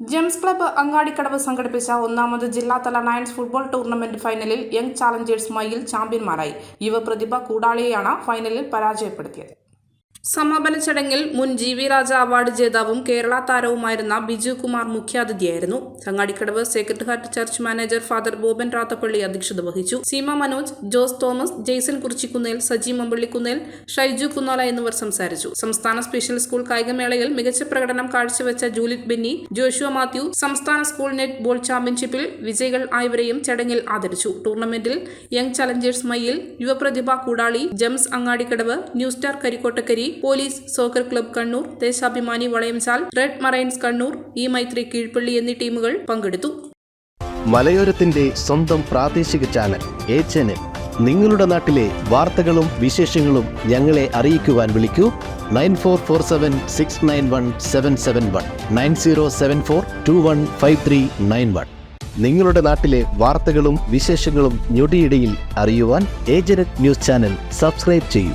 Gems club Angadikkadavu സംഘടിപ്പിച്ച ഒന്നാമത് ജില്ലാതല നയൻസ് ഫുട്ബോൾ ടൂർണമെന്റ് ഫൈനലിൽ യങ് ചാലഞ്ചേഴ്സ് മയിൽ ചാമ്പ്യന്മാരായി. യുവപ്രതിഭ കൂടാളിയെയാണ് ഫൈനലിൽ പരാജയപ്പെടുത്തിയത്. സമാപന ചടങ്ങിൽ മുൻ ജി വി രാജ അവാർഡ് ജേതാവും കേരള താരവുമായിരുന്ന Biju Kumar മുഖ്യാതിഥിയായിരുന്നു. Changadikadavu sacred heart church manager father Boban Rathappally അധ്യക്ഷത വഹിച്ചു. സീമ മനോജ് ജോസ് തോമസ് ജെയ്സൺ കുറിച്ചിക്കുന്നേൽ സജി മമ്പള്ളിക്കുന്നേൽ ഷൈജു കുന്നോല എന്നിവർ സംസാരിച്ചു. സംസ്ഥാന സ്പെഷ്യൽ സ്കൂൾ കായികമേളയിൽ മികച്ച പ്രകടനം കാഴ്ചവെച്ച ജൂലിറ്റ് ബെന്നി ജോഷുവ മാത്യു സംസ്ഥാന സ്കൂൾ നെറ്റ് ബോൾ ചാമ്പ്യൻഷിപ്പിൽ വിജയികൾ ആയവരെയും ചടങ്ങിൽ ആദരിച്ചു. ടൂർണമെന്റിൽ young challengers Mayil Yuvaprathibha Koodali gems Angadikadavu new star police soccer club Kannur Deshabhimani Valayamchal red marines Kannur E Maithri Keezhpalli എന്നീ ടീമുകൾ പങ്കെടുത്തു. മലയോരത്തിന്റെ സ്വന്തം പ്രാദേശിക ചാനൽ എ ചാനൽ. നിങ്ങളുടെ നാട്ടിലെ വാർത്തകളും വിശേഷങ്ങളും ഞങ്ങളെ അറിയിക്കുവാൻ വിളിക്കൂ. Nine four four seven six nine one seven seven one nine zero seven four two one five three nine one. നിങ്ങളുടെ നാട്ടിലെ വാർത്തകളും വിശേഷങ്ങളും ഞൊടിയിടയിൽ അറിയുവാൻ ഏജനറ്റ് ന്യൂസ് ചാനൽ സബ്സ്ക്രൈബ് ചെയ്യൂ.